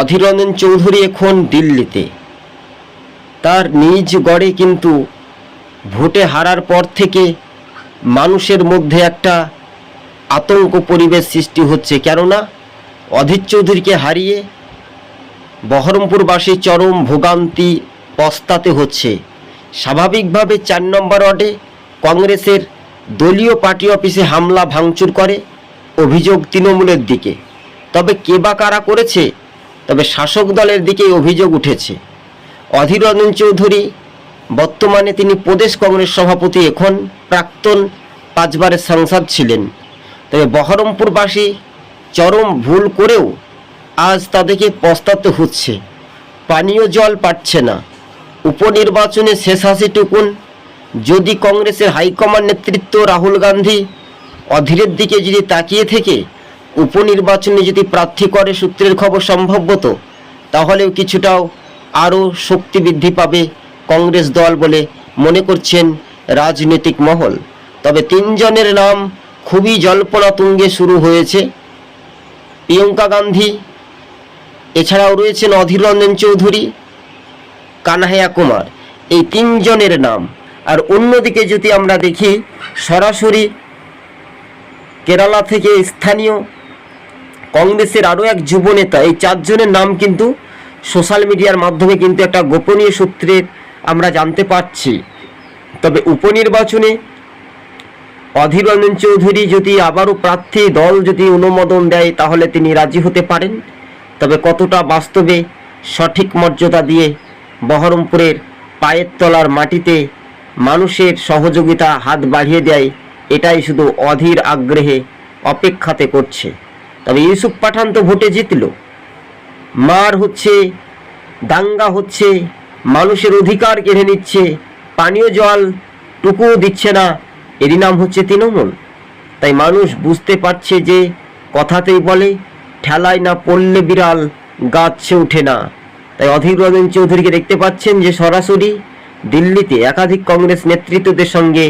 অধীররঞ্জন চৌধুরী এখন দিল্লিতে। তার নিজ গড়ে কিন্তু ভোটে হারার পর থেকে মানুষের মধ্যে একটা আতঙ্ক পরিবেশ সৃষ্টি হচ্ছে। কেননা অধীর চৌধুরীকে হারিয়ে বহরমপুরবাসী চরম ভোগান্তি পস্তাতে হচ্ছে। স্বাভাবিকভাবে চার নম্বর ওয়ার্ডে কংগ্রেসের দলীয় পার্টি অফিসে হামলা ভাঙচুর করে অভিযোগ তৃণমূলের দিকে। তবে কে বা কারা করেছে তবে শাসক দলের দিকেই অভিযোগ উঠেছে। অধীর রঞ্জন চৌধুরী, বর্তমানে তিনি প্রদেশ কংগ্রেস সভাপতি, এখন প্রাক্তন পাঁচবারের সাংসদ ছিলেন। তবে বহরমপুরবাসী চরম ভুল করেও আজ তাদেরকে পস্তাতে হচ্ছে। পানীয় জল পাচ্ছে না। উপনির্বাচনে শেষ হাসিটুকুন। যদি কংগ্রেসের হাইকমান্ড নেতৃত্ব রাহুল গান্ধী অধীরের দিকে যদি তাকিয়ে থেকে উপনির্বাচনে যদি প্রার্থী করে সূত্রের খবর সম্ভবত, তাহলেও কিছুটাও আরও শক্তি বৃদ্ধি পাবে কংগ্রেস দল বলে মনে করছেন রাজনৈতিক মহল। তবে তিনজনের নাম খুবই জল্পনা তুঙ্গে শুরু হয়েছে। প্রিয়ঙ্কা গান্ধী, এছাড়াও রয়েছেন অধীর রঞ্জন চৌধুরী, কানহাইয়া কুমার। এই তিনজনের নাম। আর অন্যদিকে যদি আমরা দেখি, সরাসরি কেরালা থেকে স্থানীয় কংগ্রেসের আরও এক যুবনেতা, এই চারজনের নাম কিন্তু সোশ্যাল মিডিয়ার মাধ্যমে কিন্তু একটা গোপনীয় সূত্রে আমরা জানতে পারছি। তবে উপনির্বাচনে অধীর রঞ্জন চৌধুরী যদি আবারও প্রার্থী দল যদি অনুমোদন দেয়, তাহলে তিনি রাজি হতে পারেন। তবে কতটা বাস্তবে সঠিক মর্যাদা দিয়ে বহরমপুরের পায়ের তলার মাটিতে মানুষের সহযোগিতা হাত বাড়িয়ে দেয়, এটাই শুধু অধীর আগ্রহে অপেক্ষাতে করছে। তবে ইউসুফ পাঠান তো ভোটে জিতল। মার হচ্ছে, দাঙ্গা হচ্ছে, মানুষের অধিকার কেড়ে নিচ্ছে, পানীয় জল টুকুও দিচ্ছে না, এরই নাম হচ্ছে তৃণমূল। তাই মানুষ বুঝতে পারছে যে কথাতেই বলে, ঠেলায় না পড়লে বিড়াল গাছে ওঠে না। তাই অধীর রঞ্জন চৌধুরীকে দেখতে পাচ্ছেন যে সরাসরি দিল্লিতে একাধিক কংগ্রেস নেতৃত্বদের সঙ্গে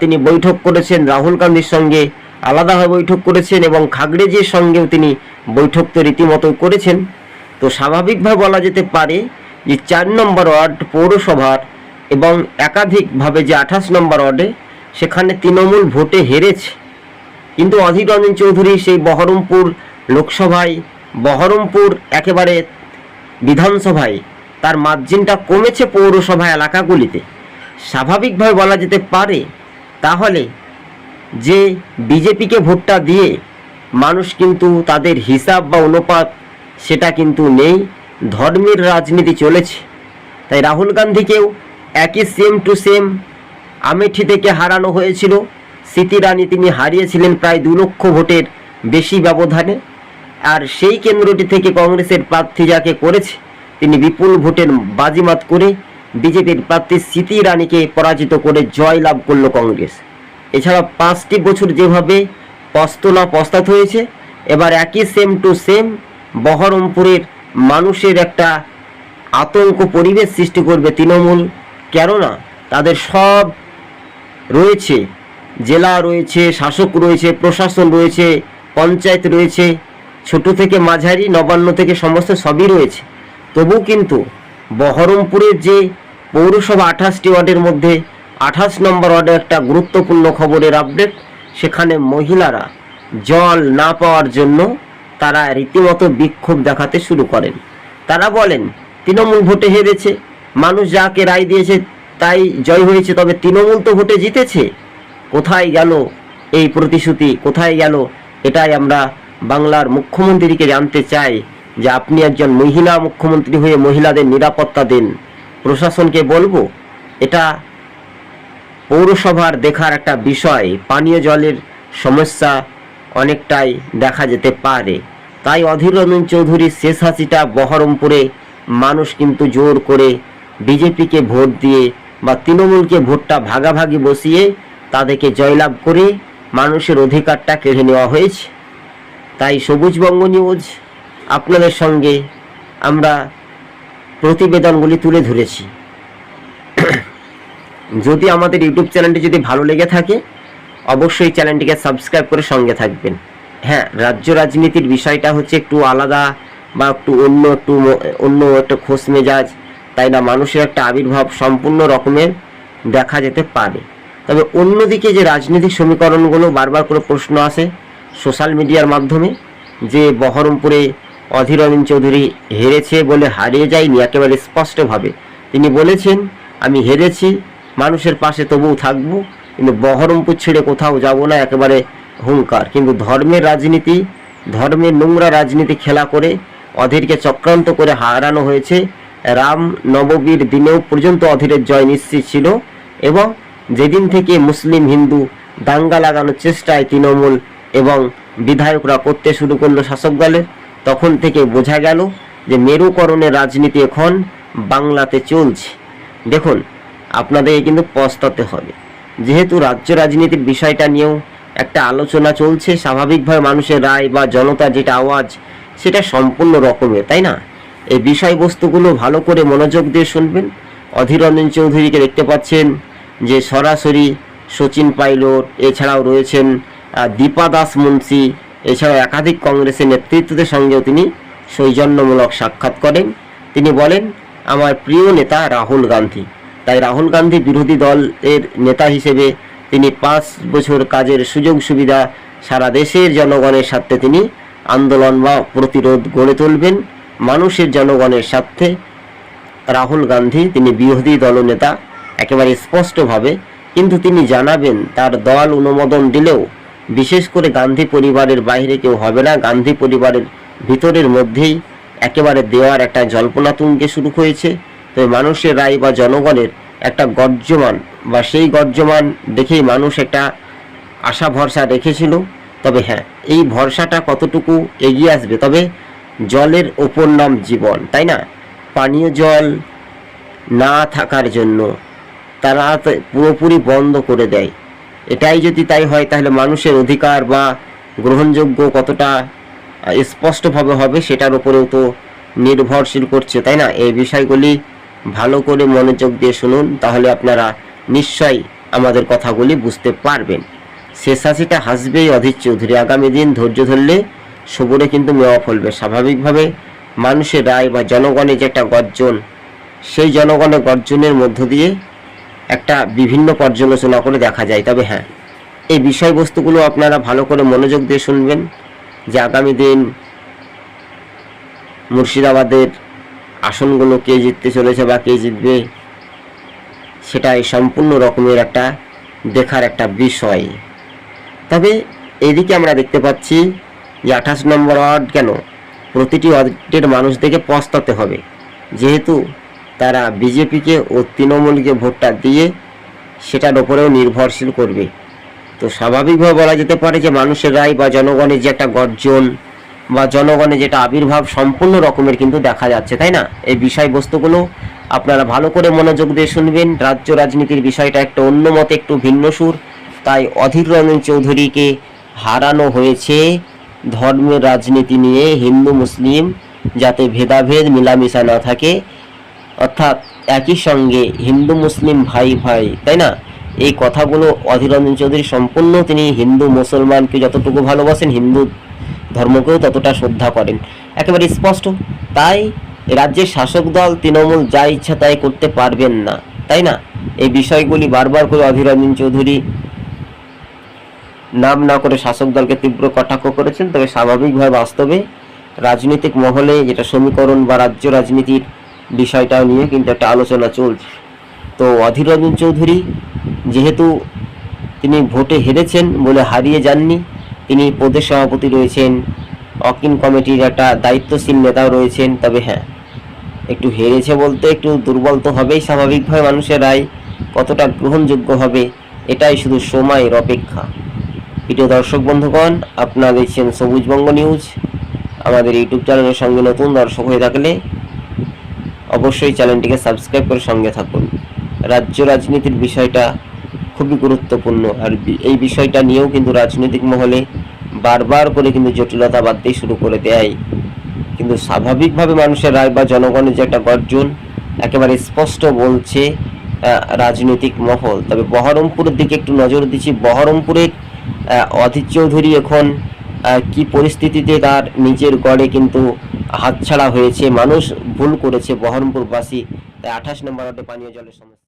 তিনি বৈঠক করেছেন রাহুল গান্ধীর সঙ্গে আলাদাভাবে বৈঠক করেছেন এবং খাগড়েজির সঙ্গেও তিনি বৈঠক তো রীতিমতো করেছেন। তো স্বাভাবিকভাবে বলা যেতে পারে যে চার নম্বর ওয়ার্ড পৌরসভার এবং একাধিকভাবে যে আঠাশ নম্বর ওয়ার্ডে সেখানে তৃণমূল ভোটে হেরেছে। কিন্তু অধীর রঞ্জন চৌধুরী সেই বহরমপুর লোকসভায়, বহরমপুর একেবারে বিধানসভায়, তার মার্জিনটা কমেছে পৌরসভা এলাকাগুলিতে। স্বাভাবিকভাবে বলা যেতে পারে, তাহলে যে বিজেপিকে ভোটটা দিয়ে মানুষ কিন্তু তাদের হিসাব বা অনুপাত সেটা কিন্তু নেই। ধর্মের রাজনীতি চলেছে। তাই রাহুল গান্ধীকেও একই সেম টু সেম আমেঠি থেকে হারানো হয়েছিল। স্মৃতি রানী তিনি হারিয়েছিলেন প্রায় দু লক্ষ ভোটের বেশি ব্যবধানে। আর সেই কেন্দ্রটি থেকে কংগ্রেসের প্রার্থী যাকে করেছে, তিনি বিপুল ভোটের বাজিমাত করে বিজেপির প্রার্থী স্মৃতি রানীকে পরাজিত করে জয় লাভ করল কংগ্রেস। এছাড়া পাঁচটি বছর যেভাবে পস্তনা পস্তাত হয়েছে, এবার একই সেম টু সেম বহরমপুরের মানুষের একটা আতঙ্ক পরিবেশ সৃষ্টি করবে তৃণমূল। কেননা তাদের সব রয়েছে, জেলা রয়েছে, শাসক রয়েছে, প্রশাসন রয়েছে, পঞ্চায়েত রয়েছে, ছোট থেকে মাঝারি, নবান্ন থেকে সমস্ত সবই রয়েছে। তবু কিন্তু বহরমপুরের যে পৌরসভা আঠাশটি ওয়ার্ডের মধ্যে আঠাশ নম্বর ওয়ার্ডে একটা গুরুত্বপূর্ণ খবরের আপডেট সেখানে মহিলারা জল না পাওয়ার জন্য তারা রীতিমতো বিক্ষোভ দেখাতে শুরু করেন। তারা বলেন, তৃণমূল ভোটে হেরেছে, মানুষ যাকে রায় দিয়েছে তাই জয় হয়েছে, তবে তৃণমূল তো ভোটে জিতেছে। কোথায় গেল এই প্রতিশ্রুতি? কোথায় গেল? এটাই আমরা বাংলার মুখ্যমন্ত্রীকে জানতে চাই যে আপনি একজন মহিলা মুখ্যমন্ত্রী হয়ে মহিলাদের নিরাপত্তা দেন। প্রশাসনকে বলব, এটা পৌরসভার দেখার একটা বিষয়, পানীয় জলের সমস্যা অনেকটাই দেখা যেতে পারে। তাই অধীর রঞ্জন চৌধুরীর শেষ হাসিটা বহরমপুরে মানুষ কিন্তু জোর করে বিজেপিকে ভোট দিয়ে বা তৃণমূলকে ভোটটা ভাগাভাগি বসিয়ে তাদেরকে জয়লাভ করে মানুষের অধিকারটা কেড়ে নেওয়া হয়েছে। তাই সবুজবঙ্গ নিউজ, আপনাদের সঙ্গে আমরা প্রতিবেদনগুলি তুলে ধরেছি। যদি আমাদের ইউটিউব চ্যানেলটি যদি ভালো লেগে থাকে, অবশ্যই চ্যানেলটিকে সাবস্ক্রাইব করে সঙ্গে থাকবেন। হ্যাঁ রাজ্য রাজনীতির বিষয়টা হচ্ছে একটু আলাদা বা একটু অন্য একটু অন্য একটা খোশ মেজাজ, তাই না? মানুষের একটা আবির্ভাব সম্পূর্ণ রকমের দেখা যেতে পারে। তবে অন্যদিকে যে রাজনৈতিক সমীকরণগুলো বারবার করে প্রশ্ন আসে সোশ্যাল মিডিয়ার মাধ্যমে, যে বহরমপুরে অধীর রঞ্জন চৌধুরী হেরেছে বলে হারিয়ে যায়নি একেবারে স্পষ্টভাবে। তিনি বলেছেন, আমি হেরেছি মানুষের পাশে তবুও থাকব, কিন্তু বহরমপুর ছেড়ে কোথাও যাব না, একেবারে হুঙ্কার। কিন্তু ধর্মের রাজনীতি, ধর্মের নোংরা রাজনীতি খেলা করে অধীরকে চক্রান্ত করে হারানো হয়েছে। রাম নববীর দিনেও পর্যন্ত অধীরের জয় নিশ্চিত ছিল এবং যেদিন থেকে মুসলিম হিন্দু দাঙ্গা লাগানোর চেষ্টায় তৃণমূল এবং বিধায়করা করতে শুরু করল শাসক দলের তখন থেকে বোঝা গেল যে মেরুকরণের রাজনীতি এখন বাংলাতে চলছে। দেখুন আপনাদের কিন্তু পস্তাতে হবে। যেহেতু রাজ্য রাজনীতির বিষয়টা নিয়েও একটা আলোচনা চলছে, স্বাভাবিকভাবে মানুষের রায় বা জনতা যেটা আওয়াজ, সেটা সম্পূর্ণ রকমের, তাই না? এই বিষয়বস্তুগুলো ভালো করে মনোযোগ দিয়ে শুনবেন। অধীর রঞ্জন চৌধুরীকে দেখতে পাচ্ছেন যে সরাসরি সচিন পাইলট, এছাড়াও রয়েছেন দীপা দাস মুন্সি, এছাড়াও একাধিক কংগ্রেসের নেতৃত্বদের সঙ্গেও তিনি সৌজন্যমূলক সাক্ষাৎ করেন। তিনি বলেন, আমার প্রিয় নেতা রাহুল গান্ধী। তাই রাহুল গান্ধী বিরোধী দলের নেতা হিসেবে তিনি পাঁচ বছর কাজের সুযোগ সুবিধা সারা দেশের জনগণের স্বার্থে তিনি আন্দোলন বা প্রতিরোধ গড়ে তুলবেন। মানুষের জনগণের স্বার্থে রাহুল গান্ধী তিনি বিরোধী দলনেতা একেবারে স্পষ্টভাবে, কিন্তু তিনি জানাবেন তার দল অনুমোদন দিলেও বিশেষ করে গান্ধী পরিবারের বাইরে কেউ হবে না। গান্ধী পরিবারের ভিতরের মধ্যেই একেবারে দেওয়ার একটা জল্পনা তুঙ্গে শুরু হয়েছে। তবে মানুষের রায় বা জনগণের একটা গর্জমান বা সেই গর্জমান দেখেই মানুষ একটা আশা ভরসা রেখেছিল। তবে হ্যাঁ এই ভরসাটা কতটুকু এগিয়ে আসবে? তবে জলের ওপর নাম জীবন, তাই না? পানীয় জল না থাকার জন্য তারা পুরোপুরি বন্ধ করে দেয়। এটাই যদি তাই হয়, তাহলে মানুষের অধিকার বা গ্রহণযোগ্য কতটা স্পষ্টভাবে হবে সেটার উপরেও তো নির্ভরশীল করছে, তাই না? এই বিষয়গুলি ভালো করে মনোযোগ দিয়ে শুনুন, তাহলে আপনারা নিশ্চয়ই আমাদের কথাগুলি বুঝতে পারবেন। শেষ হাসিটা হাসবেই অধীর চৌধুরী। আগামী দিন ধৈর্য ধরলে সবুরে কিন্তু মেওয়া ফলবে। স্বাভাবিকভাবে মানুষের রায় বা জনগণের যে একটা গর্জন, সেই জনগণের গর্জনের মধ্য দিয়ে একটা বিভিন্ন পর্যালোচনা করে দেখা যায়। তবে হ্যাঁ এই বিষয়বস্তুগুলো আপনারা ভালো করে মনোযোগ দিয়ে শুনবেন যে আগামী দিন মুর্শিদাবাদের আসনগুলো কে জিততে চলেছে বা কে জিতবে, সেটাই সম্পূর্ণ রকমের একটা দেখার একটা বিষয়। তবে এদিকে আমরা দেখতে পাচ্ছি যে আঠাশ নম্বর ওয়ার্ড কেন? প্রতিটি ওয়ার্ডের মানুষদেরকে পস্তাতে হবে। যেহেতু তারা বিজেপিকে ও তৃণমূলকে ভোটটা দিয়ে সেটার ওপরেও নির্ভরশীল করবে। তো স্বাভাবিকভাবে বলা যেতে পারে যে মানুষের রায় বা জনগণের যে একটা গর্জন বা জনগণের যেটা আবির্ভাব সম্পূর্ণ রকমের কিন্তু দেখা যাচ্ছে, তাই না? এই বিষয়বস্তুগুলো আপনারা ভালো করে মনোযোগ দিয়ে শুনবেন। রাজ্য রাজনীতির বিষয়টা একটা অন্য মতে একটু ভিন্ন সুর। তাই অধীর রঞ্জন চৌধুরীকে হারানো হয়েছে ধর্মের রাজনীতি নিয়ে হিন্দু, মুসলিম যাতে ভেদাভেদ, মিলামিশা না থাকে। অর্থাৎ একই সঙ্গে হিন্দু, মুসলিম ভাই ভাই, তাই না? এই কথাগুলো অধীর রঞ্জন চৌধুরী সম্পূর্ণ তিনি হিন্দু, মুসলমানকে যতটুকু ভালোবাসেন হিন্দু ধর্মকেও ততটা শ্রদ্ধা করেন। একেবারে স্পষ্ট। তাই রাজ্যের শাসক দল তৃণমূল যা ইচ্ছা তাই করতে পারবেন না, তাই না? এই বিষয়গুলি বারবার করে অধীর চৌধুরী নাম না করে শাসক দলকে তীব্র কটাক্ষ করেছেন, তবে স্বাভাবিকভাবে বাস্তবে রাজনৈতিক মহলে যেটা সমীকরণ বা রাজ্য রাজনীতির বিষয়টাও নিয়ে কিন্তু একটা আলোচনা চলছে। তো অধীর চৌধুরী যেহেতু তিনি ভোটে হেরেছেন বলে হারিয়ে যাননি তিনি প্রদেশ সভাপতি রয়েছেন। অকিন কমিটির একটা দায়িত্বশীল নেতাও রয়েছেন, তবে হ্যাঁ একটু হেরেছে বলতে একটু দুর্বল তো হবেই স্বাভাবিকভাবে মানুষের রায়, কতটা গ্রহণযোগ্য হবে এটাই শুধু সময়ের অপেক্ষা। প্রিয় দর্শক বন্ধুগণ, আপনারা দেখছেন সবুজবঙ্গ নিউজ। আমাদের ইউটিউব চ্যানেলের সঙ্গে নতুন দর্শক হয়ে থাকলে অবশ্যই চ্যানেলটিকে সাবস্ক্রাইব করে সঙ্গে থাকুন। রাজ্য রাজনীতির বিষয়টা খুবই গুরুত্বপূর্ণ আর এই বিষয়টা নিয়েও কিন্তু রাজনৈতিক মহলে বারবার করে কিন্তু জটিলতা বাড়তেই শুরু করে দেয়। কিন্তু স্বাভাবিকভাবে মানুষের রায় বা জনগণের যে একটা গর্জন একেবারে স্পষ্ট বলছে রাজনৈতিক মহল। তবে বহরমপুরের দিকে একটু নজর দিচ্ছি। বহরমপুরের অধীর চৌধুরী এখন কি পরিস্থিতিতে তার নিজের গড়ে কিন্তু হাতছাড়া হয়েছে। মানুষ ভুল করেছে বহরমপুরবাসী। তাই আঠাশ নম্বর পানীয় জলের সমস্যা।